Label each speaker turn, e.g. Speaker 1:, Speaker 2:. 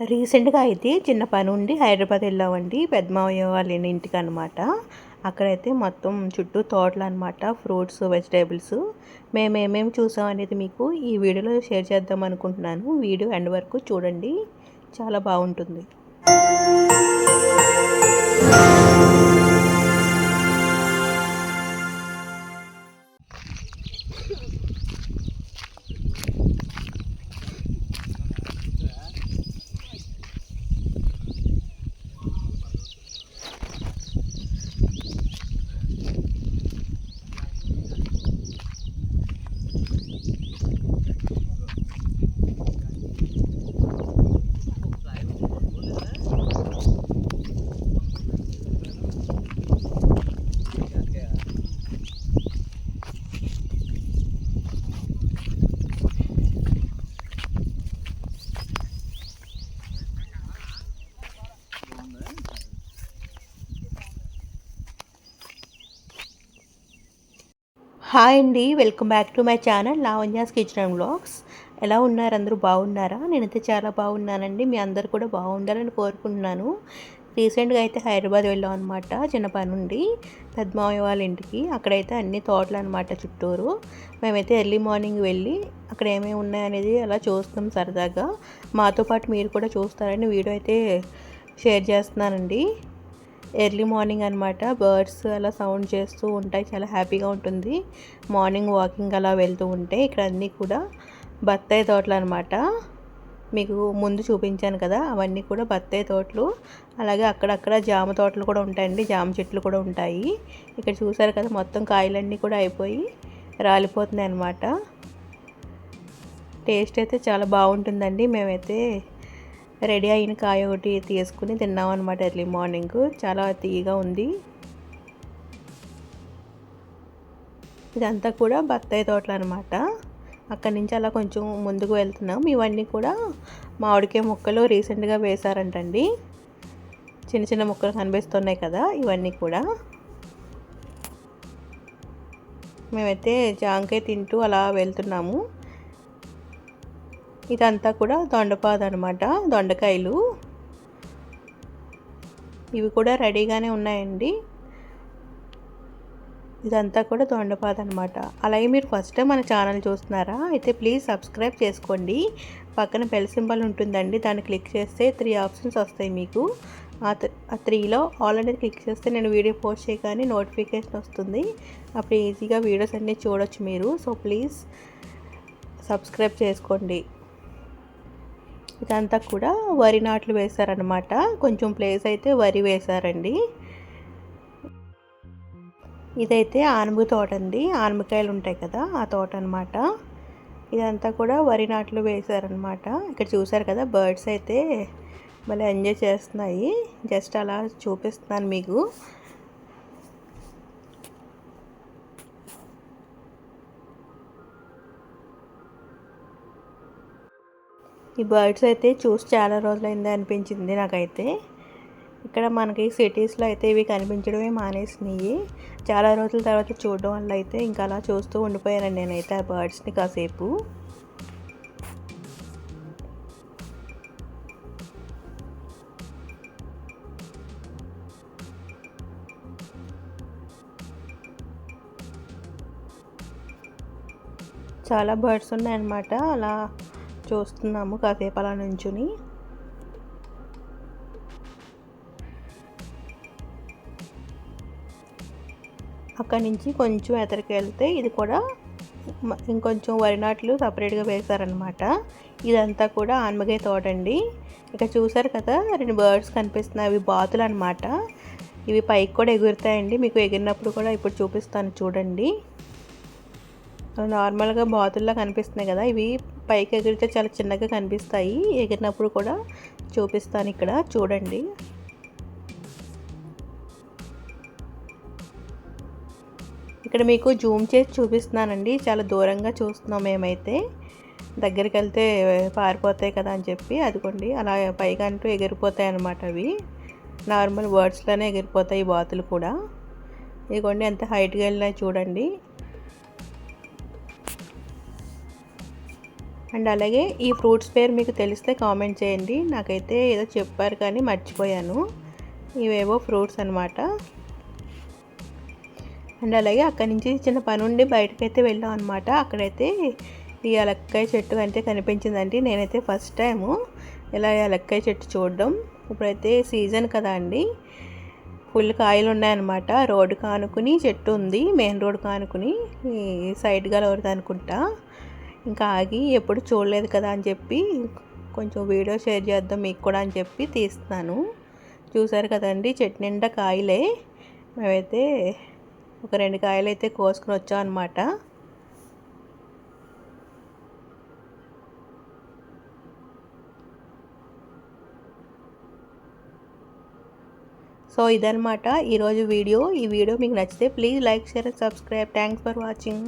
Speaker 1: రీసెంట్గా అయితే చిన్న పని ఉండి హైదరాబాద్ వెళ్ళామండి. పెద్దమావయ్య వాళ్ళ ఇంటికి అనమాట అక్కడైతే మొత్తం చుట్టూ తోటలు అనమాట ఫ్రూట్స్ వెజిటేబుల్స్. మేము ఏమేమి చూసాం అనేది మీకు ఈ వీడియోలో షేర్ చేద్దాం అనుకుంటున్నాను. వీడియో ఎండ్ వరకు చూడండి. చాలా బాగుంటుంది. హాయ్ అండి welcome back to my channel Lavanya's kitchen and vlogs ఎలా ఉన్నారు? అందరూ బాగున్నారా? నేనైతే చాలా బాగున్నానండి. మీ అందరు కూడా బాగుండాలని కోరుకుంటున్నాను. రీసెంట్గా అయితే హైదరాబాద్ వెళ్ళాం అనమాట చిన్న పని ఉండి పెద్దమావయ్య వాళ్ళ ఇంటికి. అక్కడైతే అన్ని తోటలు అనమాట చుట్టూరు. మేమైతే ఎర్లీ మార్నింగ్ వెళ్ళి అక్కడ ఏమేమి ఉన్నాయనేది అలా చూస్తాం సరదాగా. మాతో పాటు మీరు కూడా చూస్తారని వీడియో అయితే షేర్ చేస్తున్నానండి. ఎర్లీ మార్నింగ్ అనమాట బర్డ్స్ అలా సౌండ్ చేస్తూ ఉంటాయి. చాలా హ్యాపీగా ఉంటుంది. మార్నింగ్ వాకింగ్ అలా వెళ్తూ ఉంటే ఇక్కడ అన్నీ కూడా బత్తాయి తోటలు అనమాట మీకు ముందు చూపించాను కదా అవన్నీ కూడా బత్తాయి తోటలు. అలాగే అక్కడక్కడ జామ తోటలు కూడా ఉంటాయండి. జామ చెట్లు కూడా ఉంటాయి. ఇక్కడ చూసారు కదా మొత్తం కాయలన్నీ కూడా అయిపోయి రాలిపోతున్నాయి అనమాట టేస్ట్ అయితే చాలా బాగుంటుందండి. మేమైతే రెడీ అయిన కాయ ఒకటి తీసుకుని తిన్నాం అనమాట ఎర్లీ మార్నింగ్. చాలా తీయగా ఉంది. ఇదంతా కూడా బత్తాయి తోటలు అనమాట అక్కడి నుంచి అలా కొంచెం ముందుకు వెళ్తున్నాం. ఇవన్నీ కూడా మామిడికాయ ముక్కలు రీసెంట్గా వేశారంటండి. చిన్న చిన్న ముక్కలు కనిపిస్తున్నాయి కదా ఇవన్నీ కూడా. మేమైతే జాంకాయ తింటూ అలా వెళ్తున్నాము. ఇదంతా కూడా దొండపాద అనమాట దొండకాయలు. ఇవి కూడా రెడీగానే ఉన్నాయండి. ఇదంతా కూడా దొండపాద అనమాట అలాగే మీరు ఫస్ట్ టైం మన ఛానల్ చూస్తున్నారా అయితే ప్లీజ్ సబ్స్క్రైబ్ చేసుకోండి. పక్కన బెల్ సింబల్ ఉంటుందండి దాన్ని క్లిక్ చేస్తే త్రీ ఆప్షన్స్ వస్తాయి మీకు. ఆ త్రీలో ఆల్ అనేది క్లిక్ చేస్తే నేను వీడియో పోస్ట్ చేయగానే నోటిఫికేషన్ వస్తుంది. అప్పుడు ఈజీగా వీడియోస్ అన్నీ చూడొచ్చు మీరు. సో ప్లీజ్ సబ్స్క్రైబ్ చేసుకోండి. ఇదంతా కూడా వరి నాట్లు వేశారనమాట కొంచెం ప్లేస్ అయితే వరి వేశారండి. ఇదైతే ఆనము తోట అండి. ఆనమకాయలు ఉంటాయి కదా ఆ తోట అనమాట ఇదంతా కూడా వరి నాట్లు వేశారనమాట ఇక్కడ చూసారు కదా బర్డ్స్ అయితే మళ్ళీ ఎంజాయ్ చేస్తున్నాయి. జస్ట్ అలా చూపిస్తున్నాను మీకు. ఈ బర్డ్స్ అయితే చూసి చాలా రోజులైంది అనిపించింది నాకైతే. ఇక్కడ మనకి సిటీస్లో అయితే ఇవి కనిపించడమే మానేసినాయి. చాలా రోజుల తర్వాత చూడడం వల్ల అయితే ఇంకా అలా చూస్తూ ఉండిపోయానండి నేనైతే ఆ బర్డ్స్ని కాసేపు. చాలా బర్డ్స్ ఉన్నాయన్నమాట. అలా చూస్తున్నాము కాసేపు అలా నుంచుని. అక్కడి నుంచి కొంచెం ఎదరికి వెళ్తే ఇది కూడా ఇంకొంచెం వరి నాట్లు సపరేట్గా వేశారనమాట ఇదంతా కూడా ఆన్మగాయ తోట అండి ఇక్కడ చూసారు కదా రెండు బర్డ్స్ కనిపిస్తున్నాయి. అవి బాతులు అనమాట ఇవి పైకి కూడా ఎగురుతాయండి. మీకు ఎగిరినప్పుడు కూడా ఇప్పుడు చూపిస్తాను చూడండి. నార్మల్గా బాతుల్లా కనిపిస్తున్నాయి కదా ఇవి పైకి ఎగిరితే చాలా చిన్నగా కనిపిస్తాయి. ఎగిరినప్పుడు కూడా చూపిస్తాను ఇక్కడ. చూడండి. ఇక్కడ మీకు జూమ్ చేసి చూపిస్తున్నానండి. చాలా దూరంగా చూస్తున్నాం మేమైతే. దగ్గరికి వెళ్తే పారిపోతాయి కదా అని చెప్పి అదిగోండి. అలా పైగా అంటూ ఎగిరిపోతాయి అన్నమాట అవి. నార్మల్ వర్డ్స్లోనే ఎగిరిపోతాయి బాతులు కూడా. ఇదిగోండి ఎంత హైట్గా వెళ్ళినాయి చూడండి. అండ్ అలాగే ఈ ఫ్రూట్స్ పేరు మీకు తెలిస్తే కామెంట్ చేయండి. నాకైతే ఏదో చెప్పారు కానీ మర్చిపోయాను. ఇవేవో ఫ్రూట్స్ అనమాట అండ్ అలాగే అక్కడి నుంచి చిన్న పని ఉండి బయటకైతే వెళ్ళాం అనమాట అక్కడైతే ఈ అలక్కాయ చెట్టు అయితే కనిపించిందండి. నేనైతే ఫస్ట్ టైము ఇలా అలక్కాయ చెట్టు చూడడం. ఇప్పుడైతే సీజన్ కదా అండి. ఫుల్ కాయలు ఉన్నాయన్నమాట. రోడ్డు కానుకుని చెట్టు ఉంది. మెయిన్ రోడ్ కానుకుని సైడ్గా ఎవరిది అనుకుంటా ఇంకా ఆగి ఎప్పుడు చూడలేదు కదా అని చెప్పి కొంచెం వీడియో షేర్ చేద్దాం మీకు కూడా అని చెప్పి తీస్తున్నాను. చూసారు కదండి చెట్టు నిండా కాయలే. మేమైతే ఒక రెండు కాయలు అయితే కోసుకుని వచ్చాం అనమాట సో ఇదనమాట ఈరోజు వీడియో. ఈ వీడియో మీకు నచ్చితే please like share subscribe. Thanks for watching.